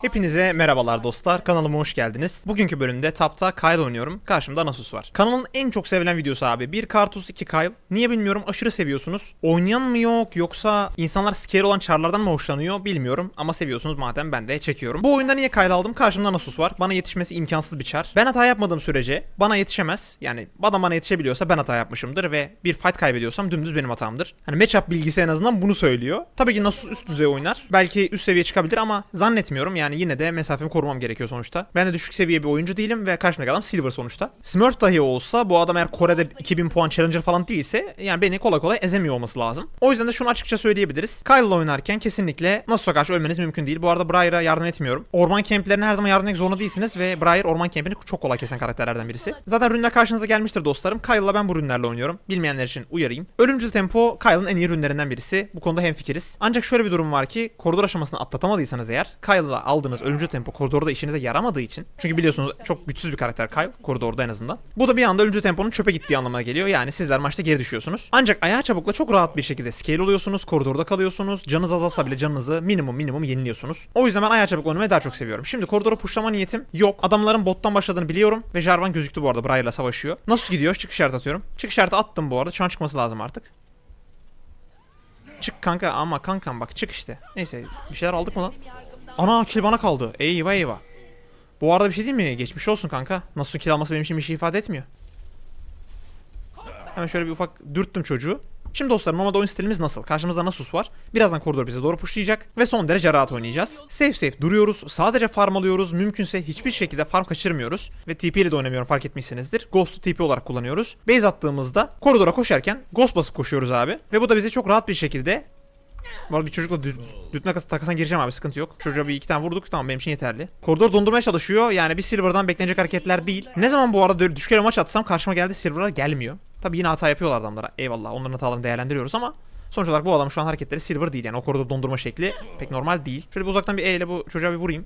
Hepinize merhabalar dostlar. Kanalıma hoş geldiniz. Bugünkü bölümde Tap'ta Kyle oynuyorum. Karşımda Nasus var. Kanalın en çok sevilen videosu abi. Bir Kartus 2 Kyle. Niye bilmiyorum aşırı seviyorsunuz. Oynayan mı yok yoksa insanlar scare olan çarlardan mı hoşlanıyor bilmiyorum. Ama seviyorsunuz madem ben de çekiyorum. Bu oyunda niye Kyle aldım? Karşımda Nasus var. Bana yetişmesi imkansız bir çar. Ben hata yapmadığım sürece bana yetişemez. Yani adam bana yetişebiliyorsa ben hata yapmışımdır ve bir fight kaybediyorsam dümdüz benim hatamdır. Hani matchup bilgisi en azından bunu söylüyor. Tabii ki Nasus üst düzey oynar. Belki üst seviye çıkabilir ama zannetmiyorum. Yani yine de mesafemi korumam gerekiyor sonuçta. Ben de düşük seviye bir oyuncu değilim ve karşımdaki adam Silver sonuçta. Smurf dahi olsa bu adam eğer Kore'de 2000 puan challenger falan değilse yani beni kolay kolay ezemiyor olması lazım. O yüzden de şunu açıkça söyleyebiliriz. Kyle'la oynarken kesinlikle Nasus'a karşı ölmeniz mümkün değil. Bu arada Briar'a yardım etmiyorum. Orman kemplerine her zaman yardım etmek zorunda değilsiniz ve Briar orman kempini çok kolay kesen karakterlerden birisi. Zaten ürünler karşınıza gelmiştir dostlarım. Kyle'la ben bu ürünlerle oynuyorum. Bilmeyenler için uyarayım. Ölümcül tempo Kyle'ın en iyi ürünlerinden birisi. Bu konuda hemfikiriz. Ancak şöyle bir durum var ki koridor aşamasını atlatamadıysanız eğer Kyle'la aldığınız ölümcül tempo koridorda işinize yaramadığı için çünkü biliyorsunuz çok güçsüz bir karakter Kyle koridorda en azından. Bu da bir anda ölümcül temponun çöpe gittiği anlamına geliyor. Yani sizler maçta geri düşüyorsunuz. Ancak ayağa çabukla çok rahat bir şekilde scale oluyorsunuz. Koridorda kalıyorsunuz. Canınız azalsa bile canınızı minimum minimum yeniliyorsunuz. O yüzden ben ayağa çabuk oynamayı daha çok seviyorum. Şimdi koridora pushlama niyetim yok. Adamların bottan başladığını biliyorum ve Jarvan gözüktü bu arada Briar'la savaşıyor. Nasıl gidiyor? Çık işareti atıyorum. Çık işareti attım bu arada. Şu an çıkması lazım artık. Çık kanka ama kankam bak çık işte. Neyse bir şeyler aldık mı lan? Ana kill bana kaldı. Eyvah eyvah. Bu arada bir şey değil mi? Geçmiş olsun kanka. Nasıl kill alması benim için bir şey ifade etmiyor. Hemen şöyle bir ufak dürttüm çocuğu. Şimdi dostlar normalde oyun stilimiz nasıl? Karşımızda Nasus var. Birazdan koridor bize doğru pushlayacak ve son derece rahat oynayacağız. Safe safe duruyoruz. Sadece farm alıyoruz. Mümkünse hiçbir şekilde farm kaçırmıyoruz. Ve TP ile de oynamıyorum fark etmişsinizdir. Ghost'u TP olarak kullanıyoruz. Base attığımızda koridora koşarken Ghost basıp koşuyoruz abi. Ve bu da bizi çok rahat bir şekilde bu bir çocukla dü- dütme takasına gireceğim abi sıkıntı yok. Çocuğa bir iki tane vurduk tamam benim için yeterli. Koridor dondurmaya çalışıyor yani bir Silver'dan beklenecek hareketler değil. Ne zaman bu arada elo maç atsam karşıma geldi Silver'a gelmiyor. Tabi yine hata yapıyorlar adamlara eyvallah onların hatalarını değerlendiriyoruz ama Sonuç olarak bu adam şu an hareketleri silver değil yani o koridor dondurma şekli pek normal değil. Şöyle bir uzaktan bir E ile bu çocuğa bir vurayım.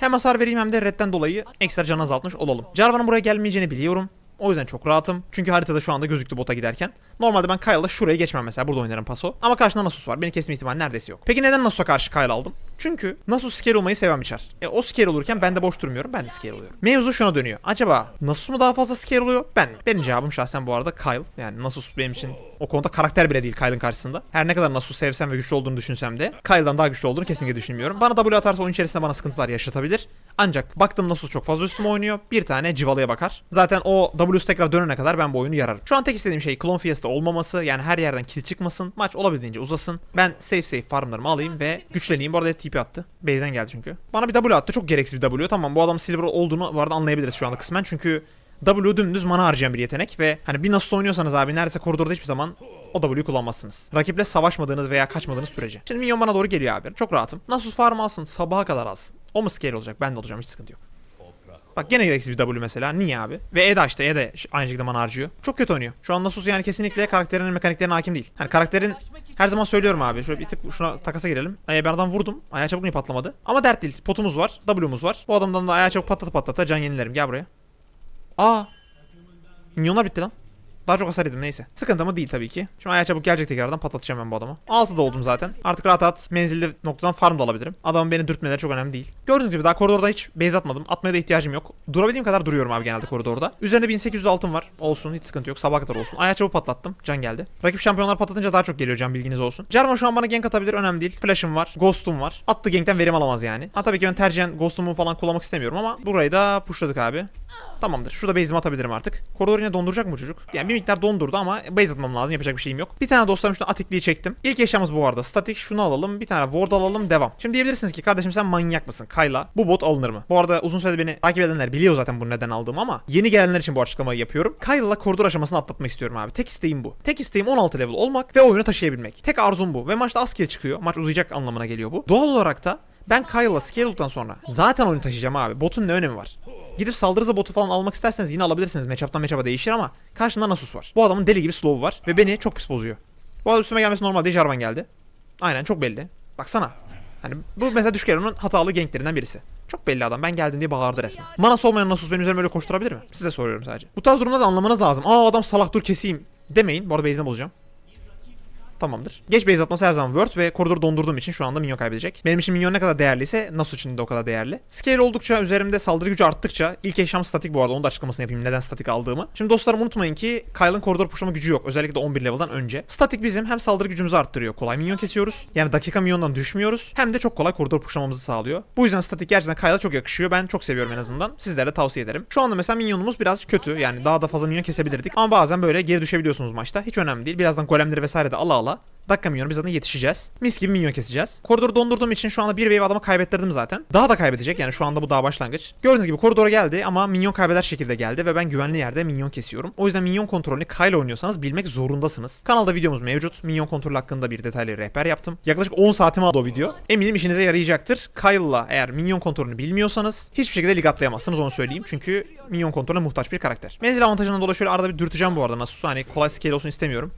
Hem hasar vereyim hem de redden dolayı ekstra can azaltmış olalım. Jarvan'ın buraya gelmeyeceğini biliyorum. O yüzden çok rahatım. Çünkü haritada şu anda gözüktü bota giderken. Normalde ben Kyle'la şuraya geçmem mesela. Burada oynarım paso. Ama karşında Nasus var. Beni kesme ihtimali neredeyse yok. Peki neden Nasus'a karşı Kyle aldım? Çünkü Nasus scale olmayı seven bir çar. E, o scale olurken ben de boş durmuyorum. Ben de scale oluyorum. Mevzu şuna dönüyor. Acaba Nasus mu daha fazla scale oluyor? Ben mi? Benim cevabım şahsen bu arada Kyle. Yani Nasus benim için o konuda karakter bile değil Kyle'ın karşısında. Her ne kadar Nasus sevsem ve güçlü olduğunu düşünsem de Kyle'dan daha güçlü olduğunu kesinlikle düşünmüyorum. Bana W atarsa oyun içerisinde bana sıkıntılar yaşatabilir. Ancak baktım Nasus çok fazla üstüme oynuyor. Bir tane Civalı'ya bakar. Zaten o W'su tekrar dönene kadar ben bu oyunu yararım. Şu an tek istediğim şey Clone Fiesta olmaması. Yani her yerden kill çıkmasın. Maç olabildiğince uzasın. Ben safe safe farmlarımı alayım ve güçleneyim. Bu arada TP attı. Base'den geldi çünkü. Bana bir W attı. Çok gereksiz bir W. Tamam bu adam Silver olduğunu bu arada anlayabiliriz şu anda kısmen. Çünkü W dümdüz mana harcayan bir yetenek ve hani bir nasıl oynuyorsanız abi neredeyse koridorda hiçbir zaman o W'yu kullanmazsınız. Rakiple savaşmadığınız veya kaçmadığınız sürece. Şimdi minyon bana doğru geliyor abi. Çok rahatım. Nasus farm alsın sabaha kadar alsın. O mu scale olacak? Ben de olacağım hiç sıkıntı yok. Bak gene gereksiz bir W mesela. Niye abi? Ve E de işte E de aynı şekilde mana harcıyor. Çok kötü oynuyor. Şu an Nasus yani kesinlikle karakterinin mekaniklerine hakim değil. Yani karakterin her zaman söylüyorum abi. Şöyle bir tık şuna takasa girelim. Aya ben adam vurdum. Ayağı çabuk niye patlamadı? Ama dert değil. Potumuz var. W'muz var. Bu adamdan da ayağı çabuk patlata patlata can yenilerim. Gel buraya. Aa. Minyonlar bitti lan. Daha çok hasar yedim neyse. Sıkıntı mı değil tabii ki. Şimdi ayağa çabuk gelecek tekrardan patlatacağım ben bu adamı. 6'da oldum zaten. Artık rahat rahat menzilli noktadan farm da alabilirim. Adamın beni dürtmeleri çok önemli değil. Gördüğünüz gibi daha koridorda hiç base atmadım. Atmaya da ihtiyacım yok. Durabildiğim kadar duruyorum abi genelde koridorda. Üzerinde 1800 altın var. Olsun hiç sıkıntı yok. Sabah kadar olsun. Ayağa çabuk patlattım. Can geldi. Rakip şampiyonlar patlatınca daha çok geliyor can bilginiz olsun. Jarvan şu an bana gank atabilir önemli değil. Flash'ım var. Ghost'um var. Attığı gankten verim alamaz yani. Ha tabii ki ben tercihen Ghost'umu falan kullanmak istemiyorum ama burayı da pushladık abi. Tamamdır. Şurada base'imi atabilirim artık. Koridor yine donduracak mı çocuk? Yani bir miktar dondurdu ama base atmam lazım. Yapacak bir şeyim yok. Bir tane dostlarım şunu atikliği çektim. İlk eşyamız bu arada. Statik şunu alalım. Bir tane ward alalım. Devam. Şimdi diyebilirsiniz ki kardeşim sen manyak mısın? Kayla. Bu bot alınır mı? Bu arada uzun süredir beni takip edenler biliyor zaten bunu neden aldığımı ama yeni gelenler için bu açıklamayı yapıyorum. Kyle'la koridor aşamasını atlatmak istiyorum abi. Tek isteğim bu. Tek isteğim 16 level olmak ve oyunu taşıyabilmek. Tek arzum bu. Ve maçta kill çıkıyor. Maç uzayacak anlamına geliyor bu. Doğal olarak da ben Kyle'la scale olduktan sonra zaten oyunu taşıyacağım abi. Botun ne önemi var? Gidip saldırı botu falan almak isterseniz yine alabilirsiniz. Matchup'tan matchup'a değişir ama karşımda Nasus var. Bu adamın deli gibi slow'u var ve beni çok pis bozuyor. Bu arada üstüme gelmesi normal değil. Jarvan geldi. Aynen çok belli. Baksana. Hani bu mesela Düşkeron'un hatalı ganklerinden birisi. Çok belli adam. Ben geldim diye bağırdı resmen. Manası olmayan Nasus benim üzerime öyle koşturabilir mi? Size soruyorum sadece. Bu tarz durumda da anlamanız lazım. Aa adam salak dur keseyim demeyin. Bu arada base'ini bulacağım. Tamamdır. Geç base atması her zaman word ve koridoru dondurduğum için şu anda minyon kaybedecek. Benim için minyon ne kadar değerliyse Nasus için de o kadar değerli. Scale oldukça üzerimde saldırı gücü arttıkça ilk eşyam statik bu arada onu da açıklamasını yapayım neden statik aldığımı. Şimdi dostlarım unutmayın ki Kyle'ın koridor pushlama gücü yok. Özellikle 11 level'dan önce. Statik bizim hem saldırı gücümüzü arttırıyor. Kolay minyon kesiyoruz. Yani dakika minyondan düşmüyoruz. Hem de çok kolay koridor pushlamamızı sağlıyor. Bu yüzden statik gerçekten Kyle'a çok yakışıyor. Ben çok seviyorum en azından. Sizlere tavsiye ederim. Şu anda mesela minyonumuz biraz kötü. Yani daha da fazla minyon kesebilirdik. Ama bazen böyle geri düşebiliyorsunuz maçta. Hiç önemli değil. Birazdan golemleri vesaire de ala ala Dakika minyonu biz zaten yetişeceğiz. Mis gibi minyon keseceğiz. Koridoru dondurduğum için şu anda bir wave adamı kaybettirdim zaten. Daha da kaybedecek yani şu anda bu daha başlangıç. Gördüğünüz gibi koridora geldi ama minyon kaybeder şekilde geldi ve ben güvenli yerde minyon kesiyorum. O yüzden minyon kontrolünü Kyle oynuyorsanız bilmek zorundasınız. Kanalda videomuz mevcut. Minyon kontrolü hakkında bir detaylı rehber yaptım. Yaklaşık 10 saatimi aldı o video. Eminim işinize yarayacaktır. Kyle'la eğer minyon kontrolünü bilmiyorsanız hiçbir şekilde lig atlayamazsınız onu söyleyeyim. Çünkü minyon kontrolüne muhtaç bir karakter. Menzil avantajından dolayı şöyle arada bir dürteceğim bu arada nasıl hani kolay scale olsun istemiyorum.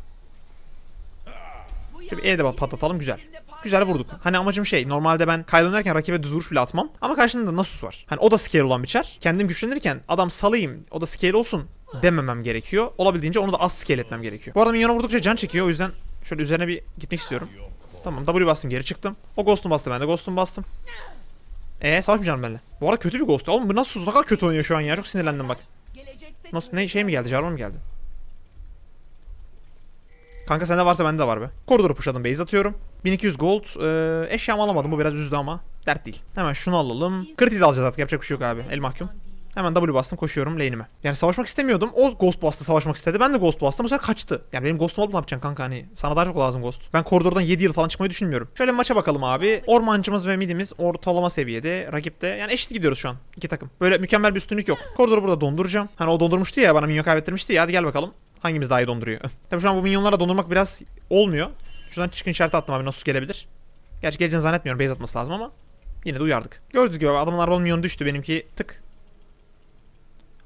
Şöyle bir E'de patlatalım güzel. Güzel vurduk. Hani amacım şey normalde ben oynarken rakibe düz vuruş bile atmam. Ama karşında da Nasus var. Hani o da scale olan bir. Kendim güçlenirken adam salayım o da scale olsun dememem gerekiyor. Olabildiğince onu da az scale etmem gerekiyor. Bu arada minyona vurdukça can çekiyor o yüzden şöyle üzerine bir gitmek istiyorum. Tamam W bastım geri çıktım. O ghost'unu bastı ben de ghost'umu bastım. Eee savaşmayacağım benimle. Bu arada kötü bir ghost. Oğlum bu Nasus ne kadar kötü oynuyor şu an ya. Çok sinirlendim bak. Nasıl ne şey mi geldi? Jarvan mı geldi? Kanka sende varsa bende de var be. Koridoru pushladım base atıyorum. 1200 gold. Ee, eşyamı alamadım bu biraz üzdü ama. Dert değil. Hemen şunu alalım. Kriti de alacağız artık yapacak bir şey yok abi. El mahkum. Hemen W bastım koşuyorum lane'ime. Yani savaşmak istemiyordum. O Ghost bastı savaşmak istedi. Ben de Ghost bastım. Bu sefer kaçtı. Yani benim Ghost'um olup ne yapacaksın kanka hani. Sana daha çok lazım Ghost. Ben koridordan 7 yıl falan çıkmayı düşünmüyorum. Şöyle maça bakalım abi. Ormancımız ve midimiz ortalama seviyede. Rakipte yani eşit gidiyoruz şu an. iki takım. Böyle mükemmel bir üstünlük yok. Koridoru burada donduracağım. Hani o dondurmuştu ya bana minyon kaybettirmişti ya. Hadi gel bakalım. Hangimiz daha iyi donduruyor? Tabii şu an bu minyonlara dondurmak biraz olmuyor. Şuradan çıkın işareti attım abi nasıl gelebilir. Gerçi geleceğini zannetmiyorum base atması lazım ama yine de uyardık. Gördüğünüz gibi adamın arabanın milyonu düştü benimki tık.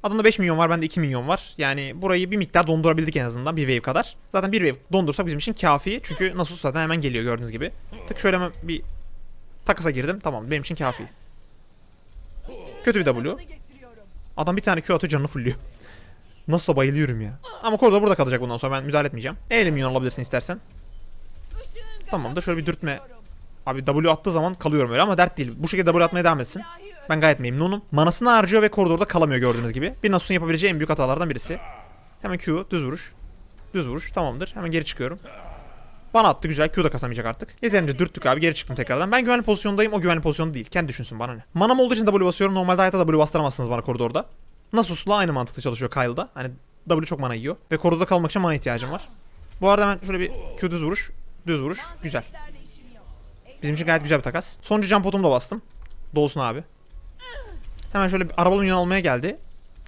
Adamda 5 milyon var bende 2 milyon var. Yani burayı bir miktar dondurabildik en azından bir wave kadar. Zaten bir wave dondursak bizim için kafi. Çünkü Nasus zaten hemen geliyor gördüğünüz gibi. Tık şöyle hemen bir takasa girdim. Tamam benim için kafi. Kötü bir W. Adam bir tane Q atıyor canını fulluyor. Nasılsa bayılıyorum ya. Ama koridor burada kalacak bundan sonra ben müdahale etmeyeceğim. Eyle milyon alabilirsin istersen. Tamamdır şöyle bir dürtme. Abi W attığı zaman kalıyorum öyle ama dert değil. Bu şekilde W atmaya devam etsin. Ben gayet memnunum. Manasını harcıyor ve koridorda kalamıyor gördüğünüz gibi. Bir Nasus'un yapabileceği en büyük hatalardan birisi. Hemen Q düz vuruş. Düz vuruş tamamdır. Hemen geri çıkıyorum. Bana attı güzel. Q da kasamayacak artık. Yeterince dürttük abi geri çıktım tekrardan. Ben güvenli pozisyondayım o güvenli pozisyonda değil. Kendi düşünsün bana ne. Manam olduğu için W basıyorum. Normalde hayatta W bastıramazsınız bana koridorda. Nasus'la aynı mantıkta çalışıyor Kyle'da. Hani W çok mana yiyor. Ve koridorda kalmak için mana ihtiyacım var. Bu arada hemen şöyle bir Q düz vuruş. Düz vuruş. Güzel. Bizim için gayet güzel bir takas. Sonuncu jump potumu da bastım. Dolsun abi. Hemen şöyle bir arabalı milyon almaya geldi.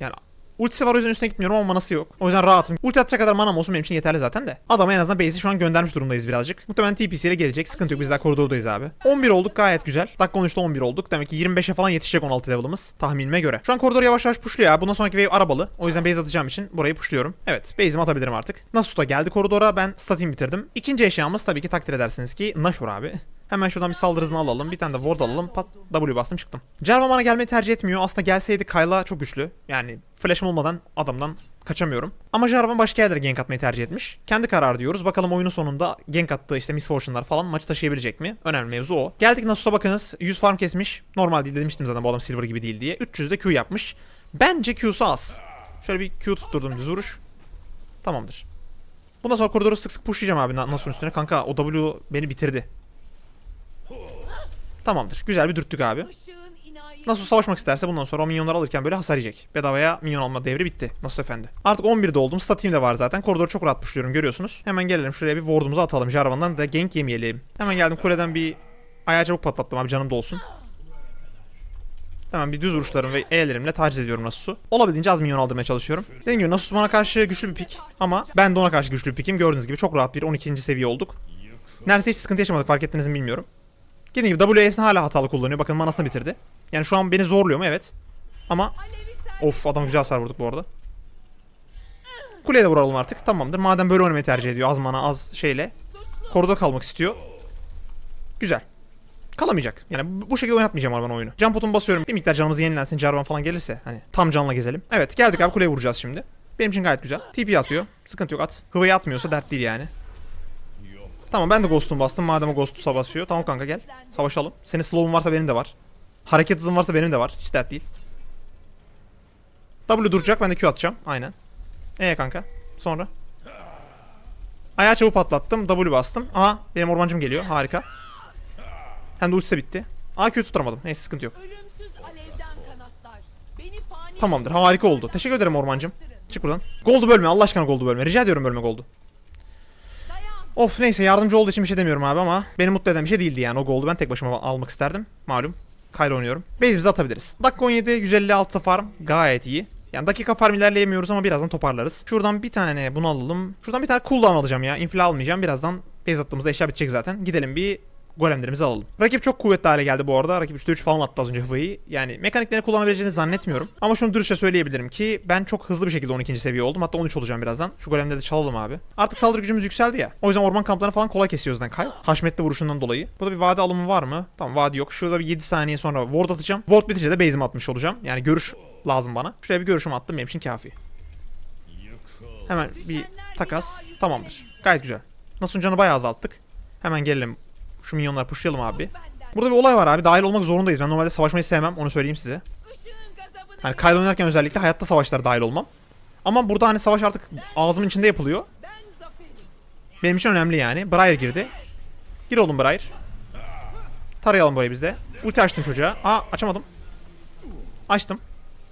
Yani ultisi var o yüzden üstüne gitmiyorum ama manası yok. O yüzden rahatım. Ulti atacak kadar manam olsun benim için yeterli zaten de. Adama en azından base'i şu an göndermiş durumdayız birazcık. Muhtemelen TPC ile gelecek. Sıkıntı yok biz daha koridordayız abi. 11 olduk gayet güzel. Dakika 13'te 11 olduk. Demek ki 25'e falan yetişecek 16 level'ımız. Tahminime göre. Şu an koridor yavaş yavaş pushluyor ya. Bundan sonraki wave arabalı. O yüzden base atacağım için burayı pushluyorum. Evet base'imi atabilirim artık. Nasus da geldi koridora. Ben statimi bitirdim. İkinci eşyamız tabii ki takdir edersiniz ki Nashor abi. Hemen şuradan bir saldırı hızını alalım. Bir tane de ward alalım. Pat W bastım çıktım. Jarvan bana gelmeyi tercih etmiyor. Aslında gelseydi Kyla çok güçlü. Yani flash'ım olmadan adamdan kaçamıyorum. Ama Jarvan başka yerlere gank atmayı tercih etmiş. Kendi karar diyoruz. Bakalım oyunun sonunda gank attığı işte Miss Fortune'lar falan maçı taşıyabilecek mi? Önemli mevzu o. Geldik Nasus'a bakınız. 100 farm kesmiş. Normal değil demiştim zaten bu adam silver gibi değil diye. 300 de Q yapmış. Bence Q'su az. Şöyle bir Q tutturdum düz vuruş. Tamamdır. Bundan sonra koridoru sık sık pushlayacağım abi Nasus'un üstüne. Kanka o W beni bitirdi. Tamamdır. Güzel bir dürttük abi. Nasıl savaşmak isterse bundan sonra o minyonları alırken böyle hasar yiyecek. Bedavaya minyon alma devri bitti. Nasıl efendi. Artık 11'de oldum. Statiğim de var zaten. Koridoru çok rahat pushluyorum görüyorsunuz. Hemen gelelim şuraya bir ward'umuzu atalım. Jarvan'dan da gank yemeyelim. Hemen geldim kuleden bir ayağı çabuk patlattım abi canım dolsun. Hemen bir düz vuruşlarım ve E'lerimle taciz ediyorum Nasus'u. Olabildiğince az minyon aldırmaya çalışıyorum. Dediğim gibi Nasus bana karşı güçlü bir pik. Ama ben de ona karşı güçlü bir pikim. Gördüğünüz gibi çok rahat bir 12. seviye olduk. Neredeyse hiç sıkıntı yaşamadık fark ettiniz mi bilmiyorum. Dediğim gibi WS'ini hala hatalı kullanıyor. Bakın manasını bitirdi. Yani şu an beni zorluyor mu? Evet. Ama of adam güzel hasar vurduk bu arada. Kuleye de vuralım artık. Tamamdır. Madem böyle oynamayı tercih ediyor az mana az şeyle. Koridor kalmak istiyor. Güzel. Kalamayacak. Yani bu şekilde oynatmayacağım Arban oyunu. Jump pot'umu basıyorum. Bir miktar canımız yenilensin. Jarvan falan gelirse. Hani tam canla gezelim. Evet geldik abi kuleye vuracağız şimdi. Benim için gayet güzel. TP atıyor. Sıkıntı yok at. Hıvayı atmıyorsa dert değil yani. Tamam ben de ghost'umu bastım madem o ghost'u basıyor. Tamam kanka gel. Savaşalım. Senin slow'un varsa benim de var. Hareket hızın varsa benim de var. Hiç dert değil. W duracak ben de Q atacağım. Aynen. Ee kanka. Sonra. Ayağı çabuk patlattım. W bastım. Aha benim ormancım geliyor. Harika. Hem de ultisi bitti. Aa Q tutturamadım. Neyse sıkıntı yok. Tamamdır. Harika oldu. Teşekkür ederim ormancım. Çık buradan. Gold'u bölme. Allah aşkına Gold'u bölme. Rica ediyorum bölme Gold'u. Of neyse yardımcı olduğu için bir şey demiyorum abi ama beni mutlu eden bir şey değildi yani. O Gold'u ben tek başıma almak isterdim. Malum. Kyle oynuyorum. Base'imizi atabiliriz. Dakika 17, 156 farm. Gayet iyi. Yani dakika farm ilerleyemiyoruz ama birazdan toparlarız. Şuradan bir tane bunu alalım. Şuradan bir tane cooldown alacağım ya. Infla almayacağım. Birazdan base attığımızda eşya bitecek zaten. Gidelim bir golemlerimizi alalım. Rakip çok kuvvetli hale geldi bu arada. Rakip 3'te 3 falan attı az önce Hıvayı. Yani mekaniklerini kullanabileceğini zannetmiyorum. Ama şunu dürüstçe söyleyebilirim ki ben çok hızlı bir şekilde 12. seviye oldum. Hatta 13 olacağım birazdan. Şu golemleri de çalalım abi. Artık saldırı gücümüz yükseldi ya. O yüzden orman kamplarını falan kolay kesiyoruz Kyle. Haşmetli vuruşundan dolayı. Burada bir vade alımı var mı? Tamam vade yok. Şurada bir 7 saniye sonra ward atacağım. Ward bitince de base'imi atmış olacağım. Yani görüş lazım bana. Şuraya bir görüşümü attım benim için kafi. Hemen bir takas. Tamamdır. Gayet güzel. Nasıl canı bayağı azalttık. Hemen gelelim. Şu minyonları pushlayalım abi. Burada bir olay var abi. Dahil olmak zorundayız. Ben normalde savaşmayı sevmem. Onu söyleyeyim size. Hani Kyle oynarken özellikle hayatta savaşlara dahil olmam. Ama burada hani savaş artık ağzımın içinde yapılıyor. Benim için önemli yani. Briar girdi. Gir oğlum Briar. Tarayalım burayı biz de. Ulti açtım çocuğa. Aa açamadım. Açtım.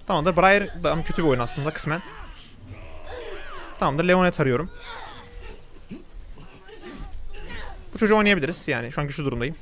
Tamamdır. Briar da kötü bir oyun aslında kısmen. Tamamdır. Leon'e tarıyorum. Bu oynayabiliriz yani. Şu an güçlü durumdayım.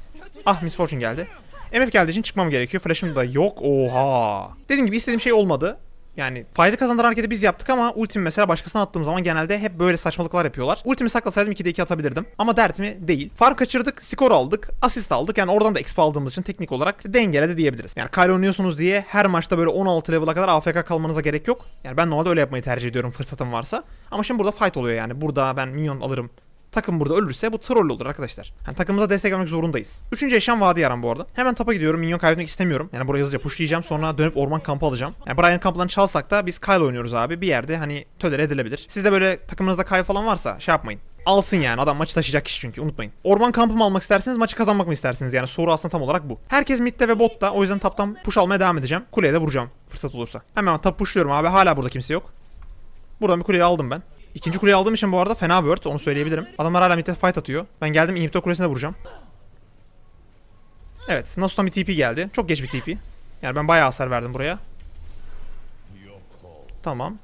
Ah Miss Fortune geldi. MF geldiği için çıkmam gerekiyor. Flash'ım da yok. Oha. Dediğim gibi istediğim şey olmadı. Yani fayda kazandıran hareketi biz yaptık ama ultimi mesela başkasına attığım zaman genelde hep böyle saçmalıklar yapıyorlar. Ultimi saklasaydım 2'de 2 atabilirdim. Ama dert mi? Değil. Farm kaçırdık, skor aldık, asist aldık. Yani oradan da XP aldığımız için teknik olarak dengeledi diyebiliriz. Yani Kyle oynuyorsunuz diye her maçta böyle 16 level'a kadar AFK kalmanıza gerek yok. Yani ben normalde öyle yapmayı tercih ediyorum fırsatım varsa. Ama şimdi burada fight oluyor yani. Burada ben minyon alırım. Takım burada ölürse bu troll olur arkadaşlar. Yani takımımıza destek vermek zorundayız. Üçüncü eşyam Vadi Yaran bu arada. Hemen tapa gidiyorum. Minyon kaybetmek istemiyorum. Yani burayı hızlıca pushlayacağım. Sonra dönüp orman kampı alacağım. Yani Brian kamplarını çalsak da biz Kyle oynuyoruz abi. Bir yerde hani tölere edilebilir. Sizde böyle takımınızda Kyle falan varsa şey yapmayın. Alsın yani adam maçı taşıyacak kişi çünkü unutmayın. Orman kampı mı almak isterseniz maçı kazanmak mı istersiniz yani soru aslında tam olarak bu. Herkes midde ve botta o yüzden taptan push almaya devam edeceğim. Kuleye de vuracağım fırsat olursa. Hemen tap pushluyorum abi hala burada kimse yok. Buradan bir kuleyi aldım ben. İkinci kuleyi aldığım için bu arada fena word onu söyleyebilirim. Adamlar hala midde fight atıyor. Ben geldim inhibitor kulesine vuracağım. Evet Nasus'tan bir TP geldi. Çok geç bir TP. Yani ben bayağı hasar verdim buraya. Tamam.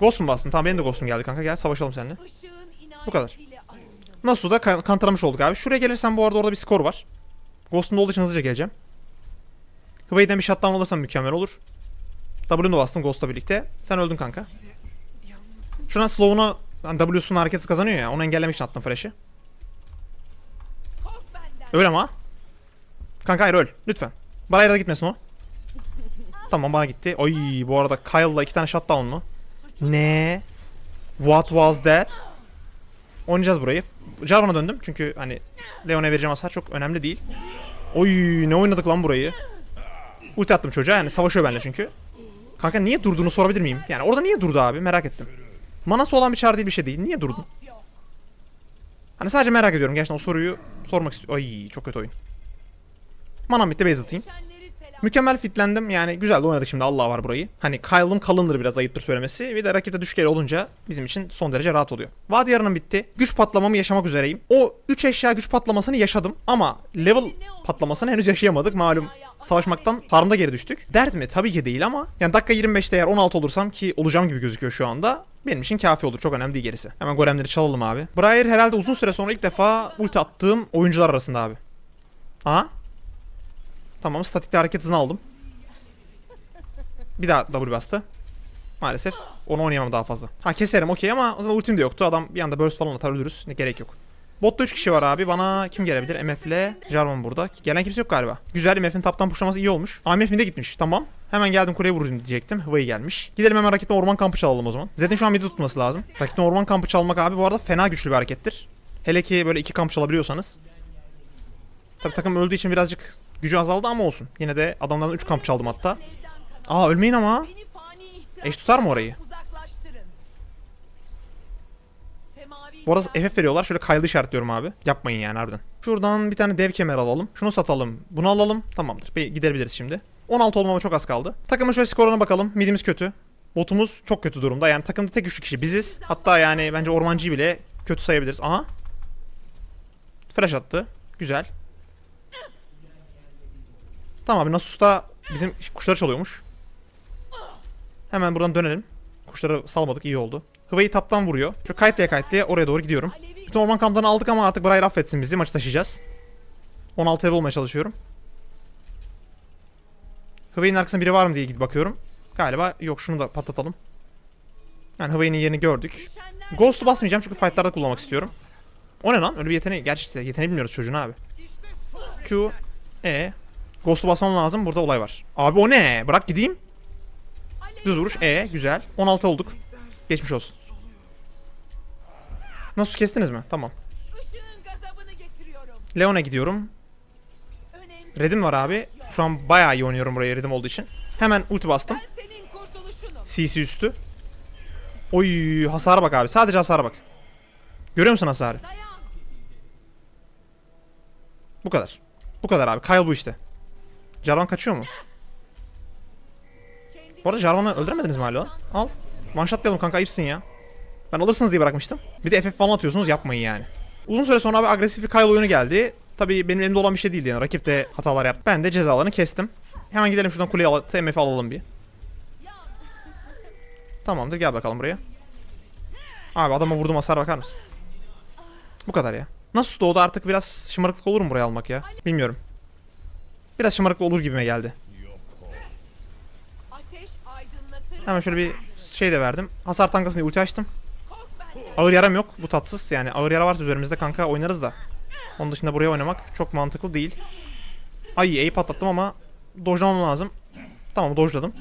Ghost mu bastın? Tamam benim de Ghost'um geldi kanka. Gel savaşalım seninle. Bu kadar. Nasu'da kan- kantalamış olduk abi. Şuraya gelirsen bu arada orada bir skor var. Ghost'um da olduğu için hızlıca geleceğim. Hıvay'den bir shutdown alırsam mükemmel olur. W'nu bastım Ghost'la birlikte. Sen öldün kanka. Şuna slow'unu hani W'sunun hareketi kazanıyor ya. Onu engellemek için attım benden. Öl ama. Kanka hayır öl. Lütfen. Bana da gitmesin o. Tamam bana gitti. Oy bu arada Kyle'la iki tane shutdown mu? Ne? What was that? Oynayacağız burayı. Jarvan'a döndüm çünkü hani Leon'a vereceğim hasar çok önemli değil. Oy ne oynadık lan burayı. Ulti attım çocuğa yani savaşıyor benimle çünkü. Kanka niye durduğunu sorabilir miyim? Yani orada niye durdu abi merak ettim. Manası olan bir çağrı değil bir şey değil. Niye durdun? Hani sadece merak ediyorum gerçekten o soruyu sormak istiyorum. Ay çok kötü oyun. Manam bitti base atayım. Mükemmel fitlendim yani güzel de oynadık şimdi Allah var burayı. Hani Kyle'ım kalındır biraz ayıptır söylemesi. Bir de rakipte düşük el olunca bizim için son derece rahat oluyor. Vadi yarının bitti. Güç patlamamı yaşamak üzereyim. O 3 eşya güç patlamasını yaşadım ama level patlamasını henüz yaşayamadık malum. Savaşmaktan farmda geri düştük. Dert mi? Tabii ki değil ama yani dakika 25'te eğer 16 olursam ki olacağım gibi gözüküyor şu anda. Benim için kafi olur. Çok önemli değil gerisi. Hemen golemleri çalalım abi. Briar herhalde uzun süre sonra ilk defa ulti attığım oyuncular arasında abi. Aha. Tamam statikte hareket hızını aldım. Bir daha W bastı. Maalesef onu oynayamam daha fazla. Ha keserim okey ama zaten ultim de yoktu. Adam bir anda burst falan atar ölürüz. Ne gerek yok. Botta 3 kişi var abi. Bana kim gelebilir? MF ile Jarvan burada. Gelen kimse yok galiba. Güzel MF'in taptan pushlaması iyi olmuş. AMF de gitmiş. Tamam. Hemen geldim kuleye vurayım diyecektim. Hıvayı gelmiş. Gidelim hemen raketten orman kampı çalalım o zaman. Zed'in şu an midi tutması lazım. Raketten orman kampı çalmak abi bu arada fena güçlü bir harekettir. Hele ki böyle iki kamp çalabiliyorsanız. Tabi takım öldüğü için birazcık gücü azaldı ama olsun. Yine de adamlardan 3 kamp çaldım hatta. Aa ölmeyin ama. Eş tutar mı orayı? Bu arada FF veriyorlar. Şöyle kaydı işaretliyorum abi. Yapmayın yani harbiden. Şuradan bir tane dev kemer alalım. Şunu satalım. Bunu alalım. Tamamdır. Be- gidebiliriz şimdi. 16 olmama çok az kaldı. Takımın şöyle skoruna bakalım. Midimiz kötü. Botumuz çok kötü durumda. Yani takımda tek güçlü kişi biziz. Hatta yani bence ormancıyı bile kötü sayabiliriz. Aha. Flash attı. Güzel. Tamam abi Nasus da bizim kuşları çalıyormuş. Hemen buradan dönelim. Kuşları salmadık iyi oldu. Hıvayı taptan vuruyor. Şu kayıtlaya kayıtlaya oraya doğru gidiyorum. Bütün orman kamplarını aldık ama artık Briar affetsin bizi. Maçı taşıyacağız. 16 level olmaya çalışıyorum. Hıvayın arkasında biri var mı diye gidip bakıyorum. Galiba yok şunu da patlatalım. Yani Hıvayının yerini gördük. Ghost'u basmayacağım çünkü fightlarda kullanmak istiyorum. O ne lan? Öyle bir yeteneği. Gerçi yeteneği bilmiyoruz çocuğun abi. Q, E. Ghost'u basmam lazım. Burada olay var. Abi o ne? Bırak gideyim. Düz vuruş. E. Güzel. 16 olduk. Geçmiş olsun. Nasıl kestiniz mi? Tamam. ışığın gazabını getiriyorum. Leon'a gidiyorum. Önemli. Redim var abi. Şu an bayağı iyi oynuyorum buraya Redim olduğu için. Hemen ulti bastım. Ben senin kurtuluşunum. CC üstü. Oy hasara bak abi. Sadece hasara bak. Görüyor musun hasarı? Dayan. Bu kadar. Bu kadar abi. Kyle bu işte. Jarvan kaçıyor mu? Bu arada Jarvan'ı öldüremediniz mi hala? Al. One shotlayalım kanka ayıpsın ya. Ben alırsınız diye bırakmıştım. Bir de FF falan atıyorsunuz yapmayın yani. Uzun süre sonra abi agresif bir Kyle oyunu geldi. Tabii benim elimde olan bir şey değildi yani. Rakip de hatalar yaptı. Ben de cezalarını kestim. Hemen gidelim şuradan kuleye al TMF alalım bir. Tamamdır gel bakalım buraya. Abi adama vurdum hasar bakar mısın? Bu kadar ya. Nasıl doğdu artık biraz şımarıklık olur mu buraya almak ya? Bilmiyorum. Biraz şımarıklık olur gibime geldi. Hemen şöyle bir şey de verdim. Hasar tankasını ulti açtım. Ağır yaram yok. Bu tatsız. Yani ağır yara varsa üzerimizde kanka oynarız da. Onun dışında buraya oynamak çok mantıklı değil. Ay E'yi patlattım ama dojlamam lazım. Tamam dojladım.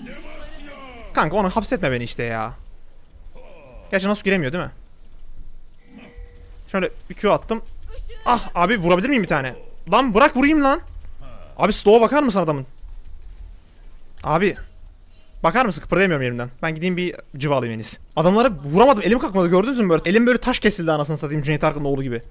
Kanka onu hapsetme beni işte ya. Gerçi nasıl giremiyor değil mi? Şöyle bir Q attım. Ah abi vurabilir miyim bir tane? Lan bırak vurayım lan. Abi slow'a bakar mısın adamın? Abi. Bakar mısın? Kıpırdayamıyorum yerimden. Ben gideyim bir cıva alayım en iyisi. Adamlara vuramadım. Elim kalkmadı. Gördünüz mü böyle? Elim böyle taş kesildi anasını satayım Cüneyt Arkın'ın oğlu gibi.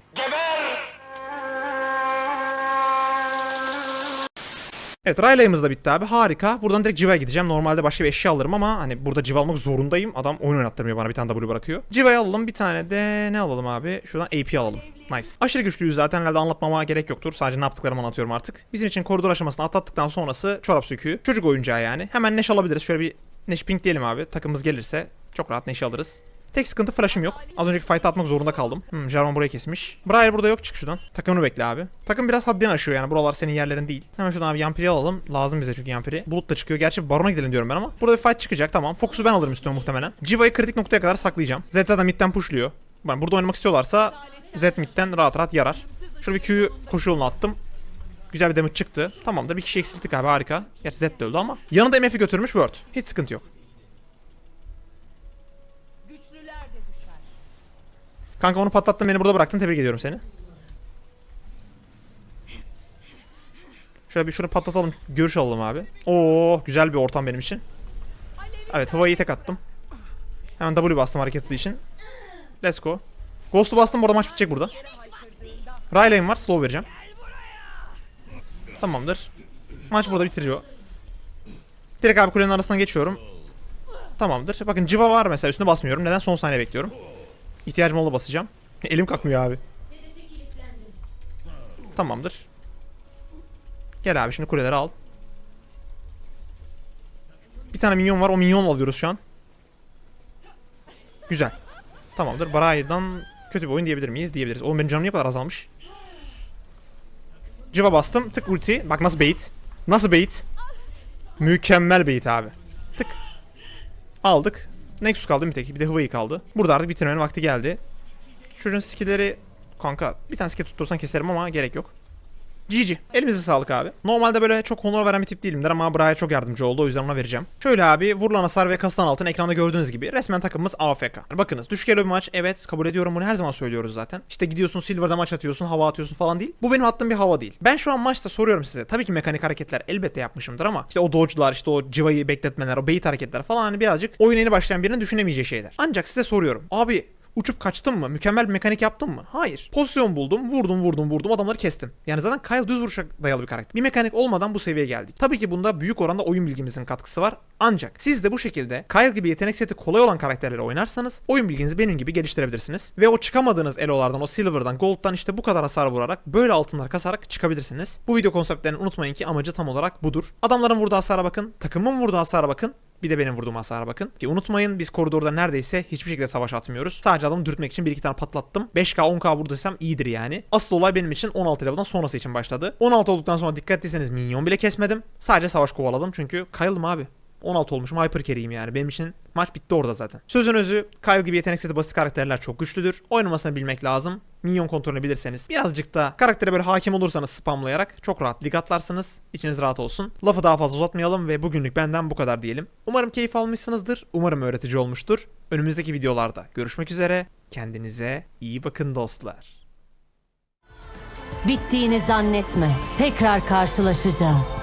Evet Raylay'ımız da bitti abi. Harika. Buradan direkt Civa'ya gideceğim. Normalde başka bir eşya alırım ama hani burada Civa almak zorundayım. Adam oyun oynattırmıyor bana. Bir tane W bırakıyor. Civa'yı alalım. Bir tane de ne alalım abi? Şuradan AP alalım. Nice. Aşırı güçlüyüz zaten. Herhalde anlatmama gerek yoktur. Sadece ne yaptıklarımı anlatıyorum artık. Bizim için koridor aşamasını atlattıktan sonrası çorap söküğü. Çocuk oyuncağı yani. Hemen neş alabiliriz. Şöyle bir neş pink diyelim abi. Takımımız gelirse çok rahat neşi alırız. Tek sıkıntı flash'ım yok. Az önceki fight'ı atmak zorunda kaldım. Hmm, Jarvan burayı kesmiş. Briar burada yok çık şuradan. Takımını bekle abi. Takım biraz haddini aşıyor yani. Buralar senin yerlerin değil. Hemen şuradan abi Yampiri alalım. Lazım bize çünkü Yampiri. Bulut da çıkıyor. Gerçi Baron'a gidelim diyorum ben ama. Burada bir fight çıkacak tamam. Fokus'u ben alırım üstüne muhtemelen. Jiva'yı kritik noktaya kadar saklayacağım. Zed zaten midden pushluyor. Ben burada oynamak istiyorlarsa Zed midden rahat rahat yarar. Şöyle bir Q'yu koşu yoluna attım. Güzel bir damage çıktı. Tamamdır bir kişi eksilttik abi harika. Gerçi Zed de öldü ama. Yanında MF'i götürmüş Word. Hiç sıkıntı yok. Kanka onu patlattın beni burada bıraktın tebrik ediyorum seni. Şöyle bir şunu patlatalım görüş alalım abi. Oo güzel bir ortam benim için. Evet havayı tek attım. Hemen W bastım hareket hızı için. Let's go. Ghost'u bastım bu arada maç bitecek burada. Rylay'ım var slow vereceğim. Tamamdır. Maç burada bitiriyor. Direkt abi kulenin arasına geçiyorum. Tamamdır. Bakın civa var mesela üstüne basmıyorum. Neden? Son saniye bekliyorum. İhtiyacım oldu basacağım. Elim kalkmıyor abi. Tamamdır. Gel abi şimdi kuleleri al. Bir tane minyon var. O minyon alıyoruz şu an. Güzel. Tamamdır. Baray'dan kötü bir oyun diyebilir miyiz? Diyebiliriz. Oğlum benim canım niye kadar azalmış? Civa bastım. Tık ulti. Bak nasıl bait. Nasıl bait. Mükemmel bait abi. Tık. Aldık. Nexus kaldı bir tek. Bir de Hıvayı kaldı. Burada artık bitirmenin vakti geldi. Çocuğun skill'leri... Kanka bir tane skill tuttursan keserim ama gerek yok. GG. Elimize sağlık abi. Normalde böyle çok honor veren bir tip değilimdir ama Bra'ya çok yardımcı oldu o yüzden ona vereceğim. Şöyle abi vurulan hasar ve kasılan altın ekranda gördüğünüz gibi resmen takımımız AFK. Bakınız düşük elo bir maç evet kabul ediyorum bunu her zaman söylüyoruz zaten. İşte gidiyorsun Silver'da maç atıyorsun hava atıyorsun falan değil. Bu benim attığım bir hava değil. Ben şu an maçta soruyorum size. Tabii ki mekanik hareketler elbette yapmışımdır ama işte o dodge'lar işte o civayı bekletmeler o bait hareketler falan hani birazcık oyun yeni başlayan birinin düşünemeyeceği şeyler. Ancak size soruyorum. Abi Uçup kaçtım mı? Mükemmel bir mekanik yaptım mı? Hayır. Pozisyon buldum, vurdum, vurdum, vurdum, adamları kestim. Yani zaten Kyle düz vuruşa dayalı bir karakter. Bir mekanik olmadan bu seviyeye geldik. Tabii ki bunda büyük oranda oyun bilgimizin katkısı var. Ancak siz de bu şekilde Kyle gibi yetenek seti kolay olan karakterleri oynarsanız oyun bilginizi benim gibi geliştirebilirsiniz. Ve o çıkamadığınız elolardan, o silver'dan, gold'dan işte bu kadar hasar vurarak böyle altınlar kasarak çıkabilirsiniz. Bu video konseptlerini unutmayın ki amacı tam olarak budur. Adamların vurduğu hasara bakın, takımın vurduğu hasara bakın. Bir de benim vurduğum hasara bakın. Ki unutmayın biz koridorda neredeyse hiçbir şekilde savaş atmıyoruz. Sadece adamı dürtmek için bir iki tane patlattım. 5k 10k vurduysam iyidir yani. Asıl olay benim için 16 level'dan sonrası için başladı. 16 olduktan sonra dikkat ettiyseniz minyon bile kesmedim. Sadece savaş kovaladım çünkü Kyle'ım abi. 16 olmuşum hyper carry'im yani. Benim için maç bitti orada zaten. Sözün özü Kyle gibi yetenek seti basit karakterler çok güçlüdür. Oynamasını bilmek lazım. Minyon kontrolünü bilirseniz birazcık da karaktere böyle hakim olursanız spamlayarak çok rahat lig atlarsınız. İçiniz rahat olsun. Lafı daha fazla uzatmayalım ve bugünlük benden bu kadar diyelim. Umarım keyif almışsınızdır. Umarım öğretici olmuştur. Önümüzdeki videolarda görüşmek üzere. Kendinize iyi bakın dostlar. Bittiğini zannetme. Tekrar karşılaşacağız.